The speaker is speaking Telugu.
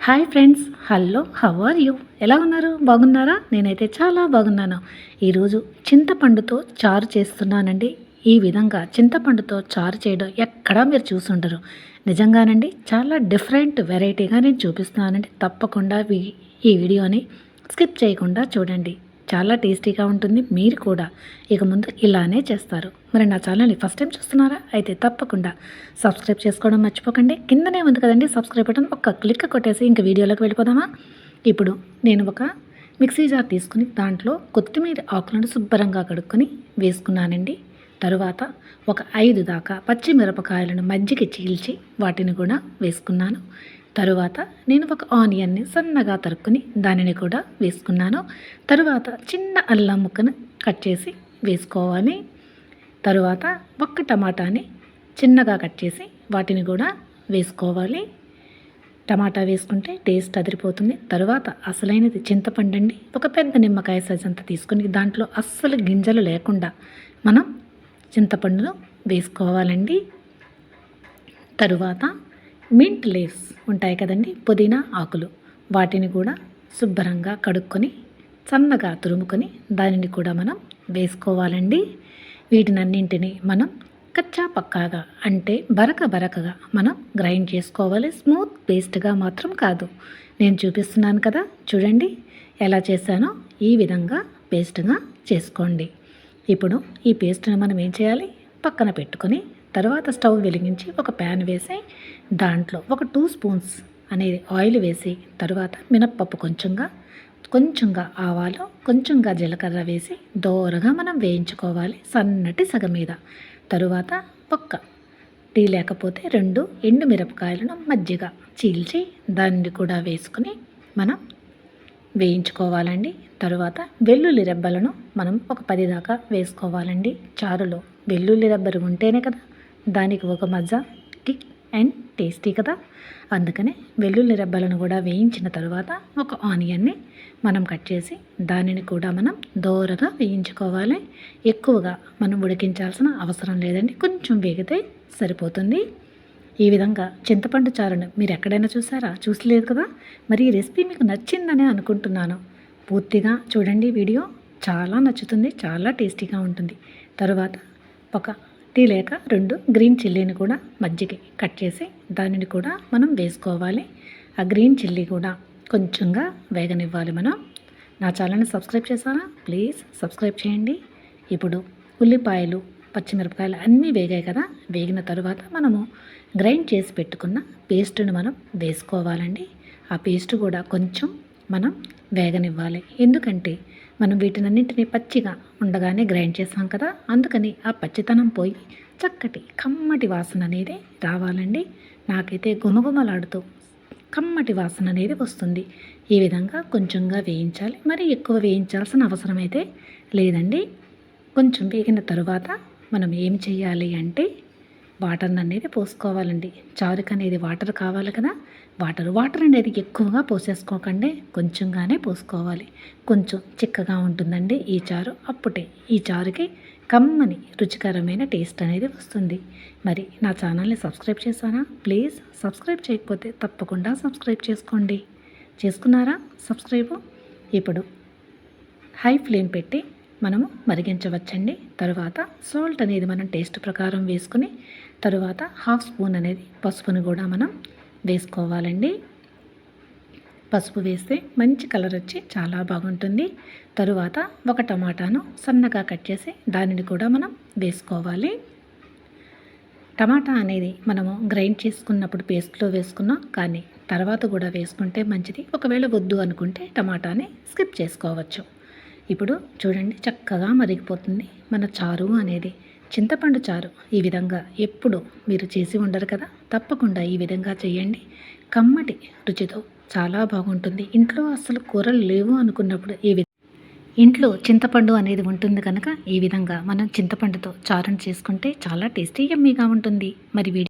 Hi friends hello how are you? ఎలా ఉన్నారు? బాగున్నారా? నేనైతే చాలా బాగున్నాను. ఈరోజు చింతపండుతో చారు చేస్తున్నానండి. ఈ విధంగా చింతపండుతో చారు చేయడం ఎక్కడా మీరు చూసుండరు. నిజంగానండి చాలా డిఫరెంట్ వెరైటీగా నేను చూపిస్తున్నానండి. తప్పకుండా ఈ వీడియోని స్కిప్ చేయకుండా చూడండి. చాలా టేస్టీగా ఉంటుంది మీరు కూడా. ఇక ముందు ఇలానే చేస్తారు. మరి నా ఛానల్ని ఫస్ట్ టైం చూస్తున్నారా? అయితే తప్పకుండా సబ్స్క్రైబ్ చేసుకోవడం మర్చిపోకండి. కిందనే ఉంది కదండి సబ్స్క్రైబ్ బటన్ ఒక్క క్లిక్ కొట్టేసి ఇంక వీడియోలోకి వెళ్ళిపోదామా? ఇప్పుడు నేను ఒక మిక్సీ జార్ తీసుకుని దాంట్లో కొత్తిమీర ఆకులను శుభ్రంగా కడుక్కొని వేసుకున్నానండి. తరువాత ఒక ఐదు దాకా పచ్చిమిరపకాయలను మజ్జిగ చీల్చి వాటిని కూడా వేసుకున్నాను. తరువాత నేను ఒక ఆనియన్ని సన్నగా తరుక్కుని దానిని కూడా వేసుకున్నాను. తరువాత చిన్న అల్లం ముక్కను కట్ చేసి వేసుకోవాలి. తరువాత ఒక్క టమాటాని చిన్నగా కట్ చేసి వాటిని కూడా వేసుకోవాలి. టమాటా వేసుకుంటే టేస్ట్ అదిరిపోతుంది. తరువాత అసలైనది చింతపండు అండి ఒక పెద్ద నిమ్మకాయ సైజ్ అంత తీసుకుని దాంట్లో అస్సలు గింజలు లేకుండా మనం చింతపండును వేసుకోవాలండి. తరువాత మింట్ లీవ్స్ ఉంటాయి కదండి పుదీనా ఆకులు. వాటిని కూడా శుభ్రంగా కడుక్కొని సన్నగా తురుముకొని దానిని కూడా మనం వేసుకోవాలండి. వీటినన్నింటినీ మనం కచ్చా పక్కాగా అంటే బరక బరకగా మనం గ్రైండ్ చేసుకోవాలి. స్మూత్ పేస్ట్గా మాత్రం కాదు. నేను చూపిస్తున్నాను కదా చూడండి ఎలా చేశానో ఈ విధంగా పేస్ట్గా చేసుకోండి. ఇప్పుడు ఈ పేస్ట్ని మనం ఏం చేయాలి? పక్కన పెట్టుకొని తర్వాత స్టవ్ వెలిగించి ఒక ప్యాన్ వేసి దాంట్లో ఒక టూ స్పూన్స్ అనేది ఆయిల్ వేసి తర్వాత మినప్పప్పు కొంచెంగా కొంచెంగా ఆవాలు కొంచెంగా జీలకర్ర వేసి దోరగా మనం వేయించుకోవాలి సన్నటి సగ మీద. తరువాత ఒక్క టీ లేకపోతే రెండు ఎండు మిరపకాయలను మజ్జిగ చీల్చి దాన్ని కూడా వేసుకుని మనం వేయించుకోవాలండి. తరువాత వెల్లుల్లి రెబ్బలను మనం ఒక పది దాకా వేసుకోవాలండి. చారులో వెల్లుల్లి రెబ్బలు ఉంటేనే కదా దానికి ఒక మజా కిక్ అండ్ టేస్టీ కదా? అందుకనే వెల్లుల్లి రెబ్బలను కూడా వేయించిన తర్వాత ఒక ఆనియన్ని మనం కట్ చేసి దానిని కూడా మనం దోరగా వేయించుకోవాలి. ఎక్కువగా మనం ఉడికించాల్సిన అవసరం లేదండి. కొంచెం వేగితే సరిపోతుంది. ఈ విధంగా చింతపండు చారును మీరు ఎక్కడైనా చూసారా? చూసలేదు కదా? మరి ఈ రెసిపీ మీకు నచ్చిందని అనుకుంటున్నాను. పూర్తిగా చూడండి వీడియో. చాలా నచ్చుతుంది చాలా టేస్టీగా ఉంటుంది. తరువాత ఒక టీ లేక రెండు గ్రీన్ చిల్లీని కూడా మజ్జిగ కట్ చేసి దానిని కూడా మనం వేసుకోవాలి. ఆ గ్రీన్ చిల్లీ కూడా కొంచెంగా వేగనివ్వాలి మనం. నా ఛానల్ని సబ్స్క్రైబ్ చేశారా? ప్లీజ్ సబ్స్క్రైబ్ చేయండి. ఇప్పుడు ఉల్లిపాయలు పచ్చిమిరపకాయలు అన్నీ వేగాయి కదా. వేగిన తర్వాత మనము గ్రైండ్ చేసి పెట్టుకున్న పేస్ట్ని మనం వేసుకోవాలండి. ఆ పేస్ట్ కూడా కొంచెం మనం వేగనివ్వాలి. ఎందుకంటే మనం వీటినన్నింటినీ పచ్చిగా ఉండగానే గ్రైండ్ చేసాం కదా? అందుకని ఆ పచ్చితనం పోయి చక్కటి కమ్మటి వాసన అనేది రావాలండి. నాకైతే గుమగుమలాడుతూ కమ్మటి వాసన అనేది వస్తుంది. ఈ విధంగా కొంచెంగా వేయించాలి. మరి ఎక్కువ వేయించాల్సిన అవసరం అయితే లేదండి. కొంచెం వేగిన తరువాత మనం ఏం చేయాలి అంటే వాటర్ అనేది పోసుకోవాలండి. చారుకు అనేది వాటర్ కావాలి కదా. వాటర్ వాటర్ అనేది ఎక్కువగా పోసేసుకోకండి. కొంచెంగానే పోసుకోవాలి. కొంచెం చిక్కగా ఉంటుందండి ఈ చారు. అప్పుడే ఈ చారుకి కమ్మని రుచికరమైన టేస్ట్ అనేది వస్తుంది. మరి నా ఛానల్ని సబ్స్క్రైబ్ చేశానా? ప్లీజ్ సబ్స్క్రైబ్ చేయకపోతే తప్పకుండా సబ్స్క్రైబ్ చేసుకోండి. చేసుకున్నారా? సబ్స్క్రైబ్? ఇప్పుడు హై ఫ్లేమ్ పెట్టి మనము మరిగించవచ్చండి. తరువాత సాల్ట్ అనేది మనం టేస్ట్ ప్రకారం వేసుకుని తరువాత హాఫ్ స్పూన్ అనేది పసుపును కూడా మనం వేసుకోవాలండి. పసుపు వేస్తే మంచి కలర్ వచ్చి చాలా బాగుంటుంది. తరువాత ఒక టమాటాను సన్నగా కట్ చేసి దానిని కూడా మనం వేసుకోవాలి. టమాటా అనేది మనము గ్రైండ్ చేసుకున్నప్పుడు పేస్ట్లో వేసుకున్నాం కానీ తర్వాత కూడా వేసుకుంటే మంచిది. ఒకవేళ వద్దు అనుకుంటే టమాటాని స్కిప్ చేసుకోవచ్చు. ఇప్పుడు చూడండి చక్కగా మరిగిపోతుంది మన చారు అనేది. చింతపండు చారు ఈ విధంగా ఎప్పుడు మీరు చేసి ఉండరు కదా? తప్పకుండా ఈ విధంగా చేయండి. కమ్మటి రుచితో చాలా బాగుంటుంది. ఇంట్లో అసలు కూరలు లేవు అనుకున్నప్పుడు ఈ విధంగా ఇంట్లో చింతపండు అనేది ఉంటుంది కనుక ఈ విధంగా మనం చింతపండుతో చారును చేసుకుంటే చాలా టేస్టీ యమ్మీగా ఉంటుంది. మరి వీడియో